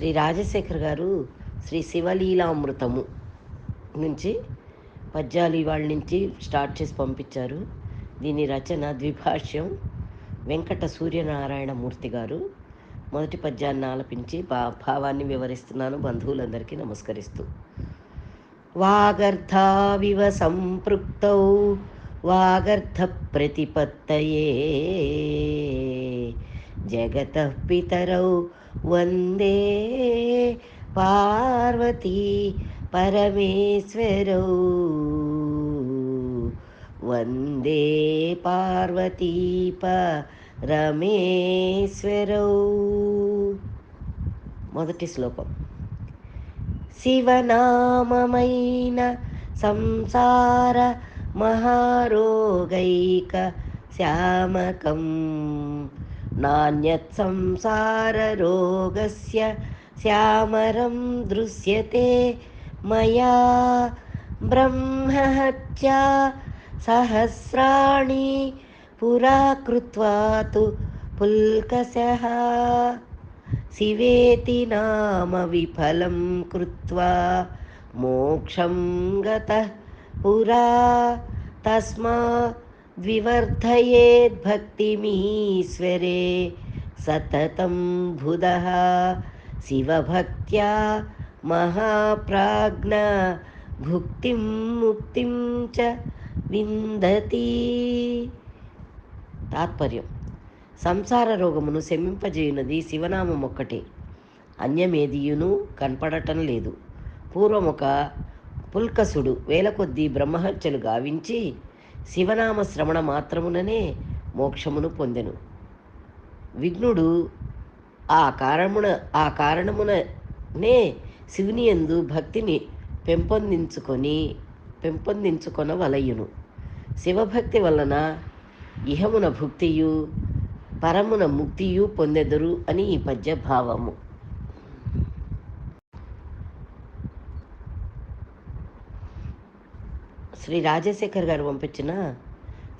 శ్రీ రాజశేఖర్ గారు శ్రీ శివలీలామృతము నుంచి పద్యాలు ఇవాళ నుంచి స్టార్ట్ చేసి పంపించారు. దీని రచన ద్విభాష్యం వెంకట సూర్యనారాయణ మూర్తి గారు. మొదటి పద్యాన్ని ఆలపించి భా భావాన్ని వివరిస్తున్నాను. బంధువులందరికీ నమస్కరిస్తూ. వాగర్థావివ సంపృక్తౌ వాగర్థ ప్రతిపత్తయే జగత పితరౌ వందే పార్వతీ పరమేశ్వరౌ వందే పార్వతీ పరమేశ్వరౌ మొదటి శ్లోకం శివనామమైన సంసార మహారోగైక శ్యామకం नान्यत् संसाररोगस्य श्यामरं दृश्यते मया ब्रह्महच्च सहस्राणि पुरा कृत्वा तु पुल्कसः शिवेति नाम विफलं कृत्वा मोक्षं गतः पुरा। तस्मात् తస్మా ద్వివర్ధయేద్భక్తిమీశ్వరే సతతం బుధः శివభక్త్యా మహాప్రాజ్ఞ భుక్తిం ముక్తిం విందతి తాత్పర్యం. సంసార రోగమును శమింపజేయునది శివనామం ఒక్కటే. అన్యమేదియును కనపడటం లేదు. పూర్వమొక పుల్కసుడు వేల కొద్దీ బ్రహ్మహత్యలు గావించి శివనామ శ్రవణ మాత్రముననే మోక్షమును పొందెను. విఘ్నుడు ఆ కారణమున ఆ కారణముననే శివుని యందు భక్తిని పెంపొందించుకొని పెంపొందించుకొన వలయును. శివభక్తి వలన ఇహమున భుక్తియు పరమున ముక్తియు పొందెదరు అని ఈ పద్య భావము శ్రీ రాజశేఖర్ గారు పంపించిన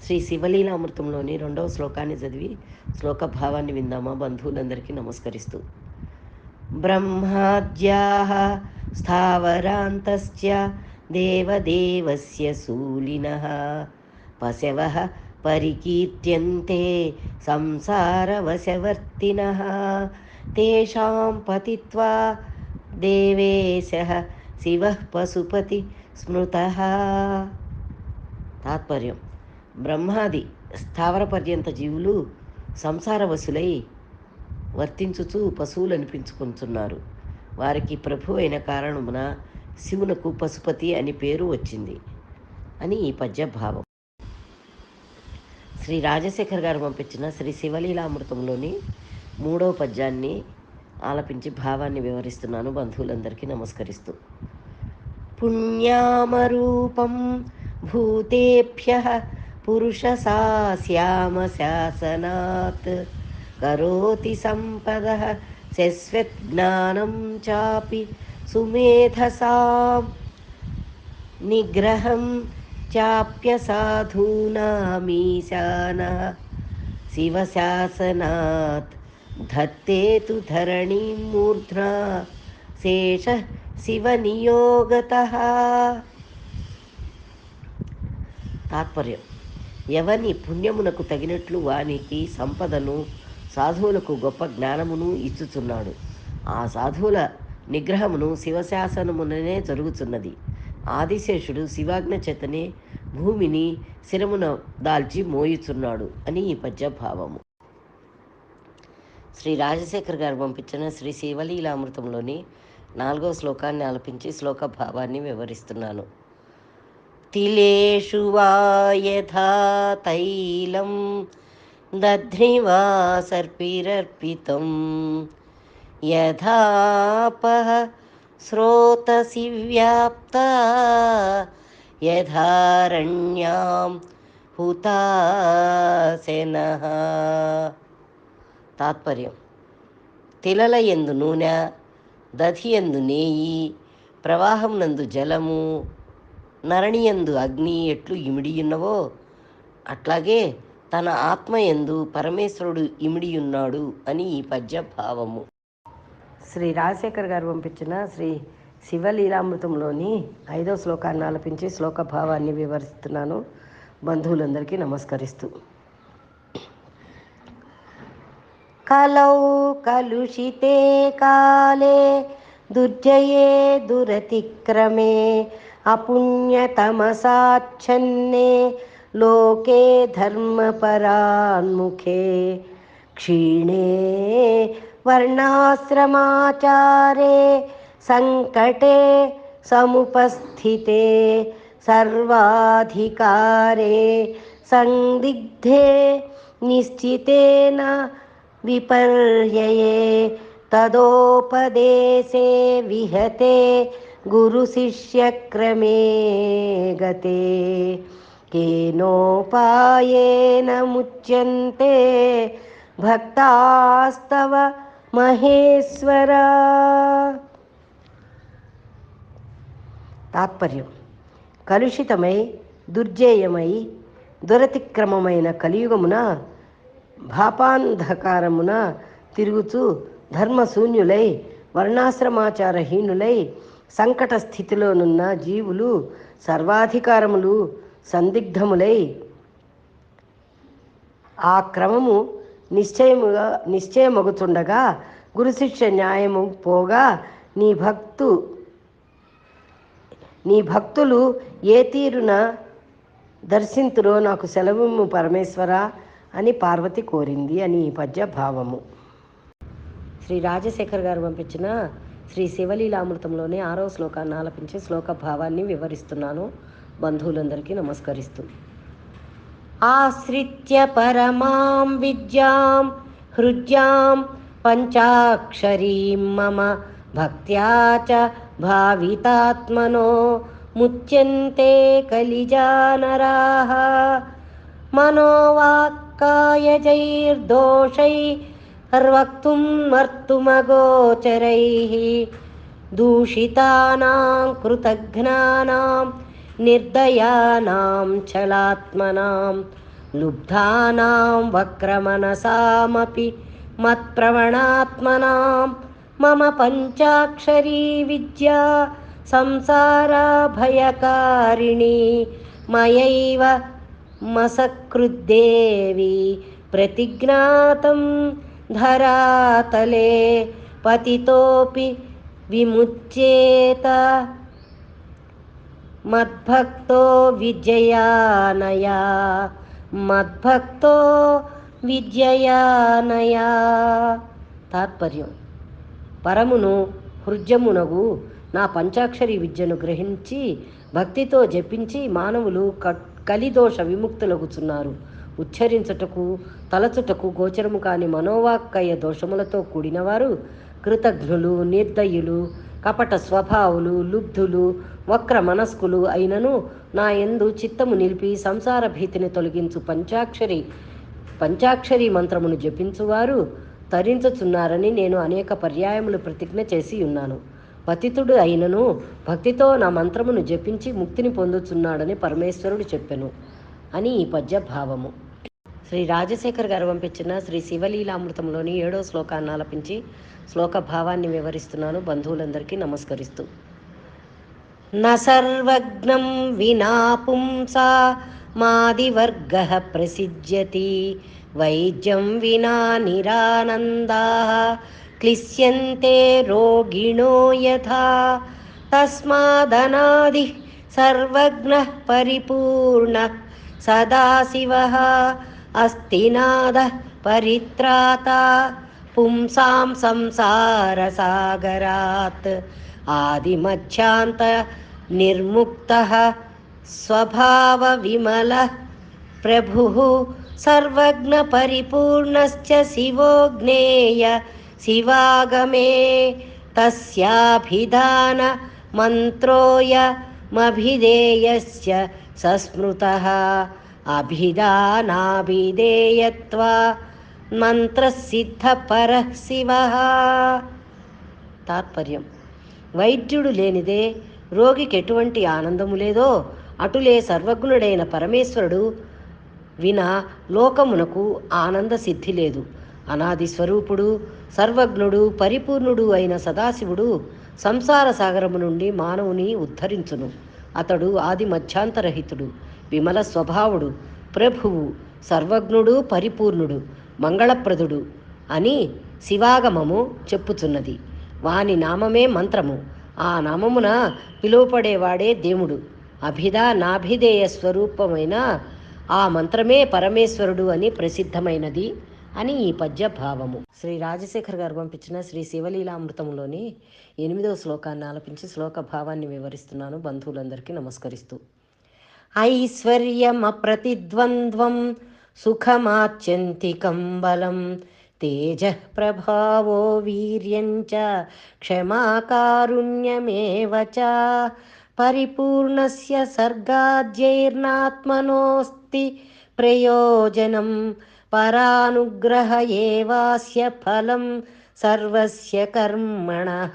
శ్రీ శివలీల అమృతంలోని రెండవ శ్లోకాన్ని చదివి శ్లోక భావాన్ని విందామా? బంధువులందరికీ నమస్కరిస్తూ. బ్రహ్మాద్యా స్థావరాంతస్య దేవదేవస్య శూలిన పశవ పరికీర్త్యంతే సంసారవశవర్తిన తేషాం పతిత్వా దేవేశ శివ పశుపతి స్మృత తాత్పర్యం. బ్రహ్మాది స్థావర పర్యంత జీవులు సంసారవశులై వర్తించుచూ పశువులు అనిపించుకుంటున్నారు వారికి ప్రభు అయిన కారణమున శివునకు పశుపతి అని పేరు వచ్చింది అని ఈ పద్య భావం శ్రీ రాజశేఖర్ గారు పంపించిన శ్రీ శివలీలామృతంలోని మూడవ పద్యాన్ని ఆలపించి భావాన్ని వివరిస్తున్నాను. బంధువులందరికీ నమస్కరిస్తూ. పుణ్యామరూపం भूतेभ्यः पुरुषसास्यामशासनात् करोति सम्पदः शस्वज्ञानं चापि सुमेधसां निग्रहं चाप्यसाधूनामीशानः शिवशासनात् धत्ते तु धरणीं मूर्ध्ना शेषः शिवनियोगतः తాత్పర్యం. ఎవని పుణ్యమునకు తగినట్లు వానికి సంపదను సాధువులకు గొప్ప జ్ఞానమును ఇచ్చుచున్నాడు. ఆ సాధువుల నిగ్రహమును శివశాసనముననే జరుగుతున్నది ఆదిశేషుడు శివాజ్ఞ చేతనే భూమిని శిరమున దాల్చి మోయుచున్నాడు అని ఈ పద్య భావము శ్రీ రాజశేఖర్ గారు పంపించిన శ్రీ శివలీలామృతంలోని నాలుగో శ్లోకాన్ని ఆలపించి శ్లోక భావాన్ని వివరిస్తున్నాను. తిలేషు వా యథా తైలం దధ్నివా సర్పిరర్పితం యథాపహ స్రోతసి వ్యాప్త. యథారణ్యాం హుతాసెనః తాత్పర్యం. తిలల ఎందు నూనె దధి ఎందు నేయి ప్రవాహం నందు జలము నరణియందు అగ్ని ఎట్లు ఇమిడియున్నవో అట్లాగే తన ఆత్మ ఎందు పరమేశ్వరుడు ఇమిడియున్నాడు అని ఈ పద్య భావము శ్రీ రాజశేఖర్ గారు పంపించిన శ్రీ శివలీలామృతంలోని ఐదో శ్లోకాన్ని ఆలపించి శ్లోక భావాన్ని వివరిస్తున్నాను. బంధువులందరికీ నమస్కరిస్తూ. కలౌ కలుషితే కాలే దుర్జయే దురతిక్రమే अपुण्यतमसाच्छन्ने लोके धर्मपरान्मुखे क्षीणे वर्णाश्रमाचारे सङ्कटे समुपस्थिते सर्वाधिकारे सन्दिग्धे निश्चितेन विपर्यये तदोपदेशे विहते గురుశిష్యక్రమే గతే. కేనోపాయేన ముచ్యంతే. భక్తాస్తవ మహేశ్వర. తాత్పర్యం. కలుషితమై దుర్జేయమై దురతిక్రమమైన కలియుగమున భాపాంధకారమున తిరుగుతూ ధర్మశూన్యులై వర్ణాశ్రమాచారహీనులై సంకట స్థితిలోనున్న జీవులు సర్వాధికారములు సందిగ్ధములై ఆ క్రమము నిశ్చయముగా నిశ్చయమగుతుండగా గురుశిష్య న్యాయము పోగా నీ భక్తు నీ భక్తులు ఏ తీరున దర్శింతురో నాకు సెలవు పరమేశ్వర అని పార్వతి కోరింది అని ఈ పద్య భావము శ్రీ రాజశేఖర్ గారు పంపించిన శ్రీ శివలీలామృతంలోని ఆరో శ్లోకాన్ని ఆలపించి శ్లోక భావాన్ని వివరిస్తున్నాను. బంధువులందరికీ నమస్కరిస్తూ. ఆశ్రిత్య పరమాం విద్యాం హృద్యాం పంచాక్షరీం మమ భక్త్యా చ భావితాత్మనో ముచ్యంతే కలిజానరాः. మనోవాక్కాయజైర్దోషై वक्तुं मर्तुमगोचरैः दूषितानां कृतघ्नानां निर्दयानां छलात्मनां लुब्धानां वक्रमनसामपि मत्प्रवणात्मनां मम पञ्चाक्षरी विद्या संसाराभयकारिणी मयैव मसकृद्देवी प्रतिज्ञातम् ధరాతలే పతితోపి విముచ్యేత మద్భక్తో విజయానయా మద్భక్తో విజయానయా తాత్పర్యం పరమును హృజమునగు నా పంచాక్షరి విద్యను గ్రహించి భక్తితో జపించి మానవులు క- కలిదోష విముక్తులగుచున్నారు. ఉచ్చరించుటకు తలచుటకు గోచరము కాని మనోవాక్కయ దోషములతో కూడినవారు కృతజ్ఞులు నిర్దయులు కపట స్వభావులు లుబ్ధులు వక్ర మనస్కులు అయినను నా యందు చిత్తము నిలిపి సంసార భీతిని తొలగించు పంచాక్షరి పంచాక్షరి మంత్రమును జపించువారు తరించుచున్నారని నేను అనేక పర్యాయములు ప్రతిజ్ఞ చేసి ఉన్నాను. పతితుడు అయినను భక్తితో నా మంత్రమును జపించి ముక్తిని పొందుచున్నాడని పరమేశ్వరుడు చెప్పెను. అని ఈ పద్య భావము శ్రీ రాజశేఖర్ గారు పంపించిన శ్రీ శివలీలామృతంలోని ఏడో శ్లోకాన్ని ఆలపించి శ్లోక భావాన్ని వివరిస్తున్నాను. బంధువులందరికీ నమస్కరిస్తూ. న సర్వజ్ఞం వినా పుంసా మాదివర్గ ప్రసిద్ధ్యతి. వైద్యం వినా నిరానందా. క్లిశ్యంతే రోగిణో యథా. తస్మాదనాది సర్వజ్ఞ పరిపూర్ణ సదాశివः अस्तिनादः परित्राता। पुंसां संसारसागरात् आदिमच्छान्तनिर्मुक्तः स्वभावविमलः। प्रभुः सर्वज्ञपरिपूर्णश्च शिवोऽग्नेय शिवागमे। तस्याभिधानमन्त्रोयमभिधेयश्च सस्मृतः। అభిధానాభిధేయత్వా మంత్రసిద్ధపరః శివ తాత్పర్యం వైద్యుడు లేనిదే రోగికి ఎటువంటి ఆనందము లేదో అటులే సర్వజ్ఞుడైన పరమేశ్వరుడు వినా లోకమునకు ఆనంద సిద్ధి లేదు. అనాది స్వరూపుడు సర్వజ్ఞుడు పరిపూర్ణుడు అయిన సదాశివుడు సంసార సాగరము నుండి మానవుని ఉద్ధరించును. అతడు ఆది మధ్యాంతరహితుడు. విమల స్వభావుడు ప్రభువు సర్వజ్ఞుడు పరిపూర్ణుడు మంగళప్రదుడు అని శివాగమము చెప్పుచున్నది. వాని నామమే మంత్రము. ఆ నామమున పిలువపడేవాడే దేవుడు. అభిధ నాభిధేయ స్వరూపమైన ఆ మంత్రమే పరమేశ్వరుడు అని ప్రసిద్ధమైనది అని ఈ పద్య భావము శ్రీ రాజశేఖర్ గారు పంపించిన శ్రీ శివలీలామృతంలోని ఎనిమిదవ శ్లోకాన్ని ఆలపించి శ్లోక భావాన్ని వివరిస్తున్నాను. బంధువులందరికీ నమస్కరిస్తూ. ऐश्वर्यमप्रतिद्वन्द्वं सुखमाचन्ति बलं तेजः प्रभावो वीर्यञ्च क्षमाकारुण्यमेव च परिपूर्णस्य सर्गाद्यैर्नात्मनोऽस्ति प्रयोजनं परानुग्रह एवास्य फलं सर्वस्य कर्मणः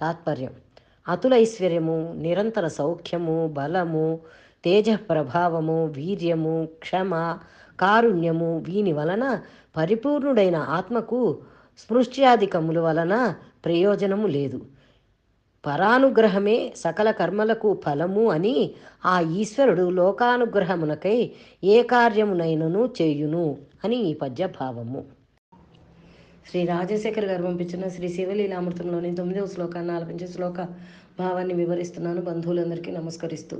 तात्पर्यम्। అతులైశ్వర్యము నిరంతర సౌఖ్యము బలము తేజ ప్రభావము వీర్యము క్షమ కారుణ్యము వీని వలన పరిపూర్ణుడైన ఆత్మకు స్పృశ్యాధికముల వలన ప్రయోజనము లేదు. పరానుగ్రహమే సకల కర్మలకు ఫలము అని ఆ ఈశ్వరుడు లోకానుగ్రహమునకై ఏ కార్యమునైనను చేయును అని ఈ పద్య భావము శ్రీ రాజశేఖర్ గారు పంపించిన శ్రీ శివలీలామృతంలోని తొమ్మిదవ శ్లోకాన్ని ఆలపించే శ్లోక భావాన్ని వివరిస్తున్నాను. బంధువులందరికీ నమస్కరిస్తూ.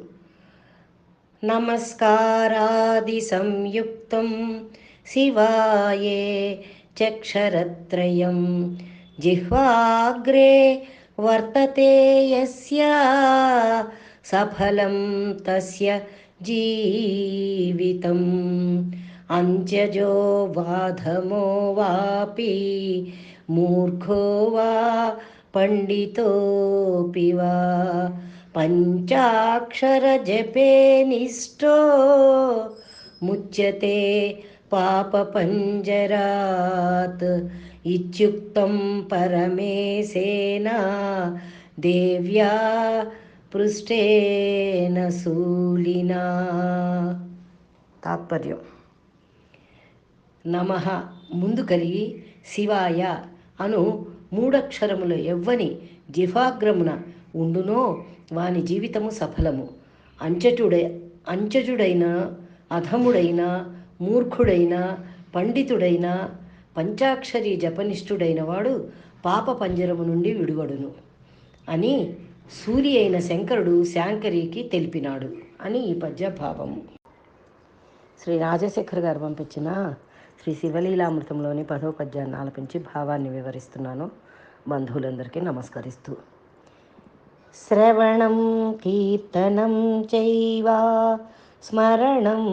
నమస్కారాది సంయుక్తం శివాయే చక్షరత్రయం. జిహ్వాగ్రే వర్తతే యస్య సఫలం తస్య జీవితం. अन्त्यजो वाधमो वापि मूर्खो वा पण्डितोऽपि वा पञ्चाक्षरजपे निष्ठो मुच्यते पापपञ्जरात् इत्युक्तं परमेशेन देव्या पृष्ठेन शूलिना तात्पर्यम्। నమ ముందు కలిగి శివాయ అను మూడక్షరములు ఎవ్వని జిఫాగ్రమున ఉండునో వాని జీవితము సఫలము. అంచటుడై అంచజుడైన అధముడైన మూర్ఖుడైన పండితుడైన పంచాక్షరి జపనిష్ఠుడైన వాడు పాప పంజరము నుండి విడువడును అని సూరి అయిన శంకరుడు శాంకరికి తెలిపినాడు అని ఈ పద్య భావము శ్రీ రాజశేఖర్ గారు పంపించిన శ్రీ శివలీలామృతంలోని పదో పద్యాన్ని ఆలపించి భావాన్ని వివరిస్తున్నాను. బంధువులందరికీ నమస్కరిస్తూ. శ్రవణం కీర్తనం చైవా స్మరణం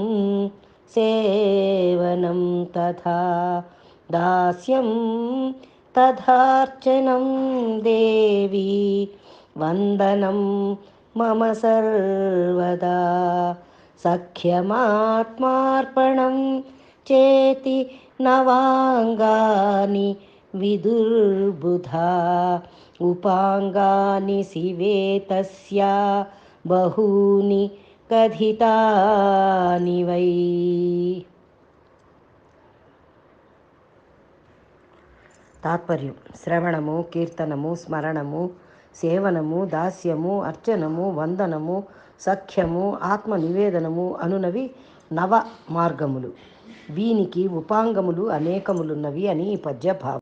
సేవనం తథా దాస్యం తథార్చనం దేవి వందనం మమ సర్వదా సఖ్యమాత్మార్పణం చేతి నవాంగాని విదుర్బుధా ఉపాంగాని శివేతస్యా బహూని కథితాని వై. తాత్పర్యం. శ్రవణము కీర్తనము స్మరణము సేవనము దాస్యము అర్చనము వందనము సఖ్యము ఆత్మ నివేదనము అనునవి నవ మార్గములు. వీనికి ఉపాంగములు అనేకములున్నవి అని ఈ పద్య భావం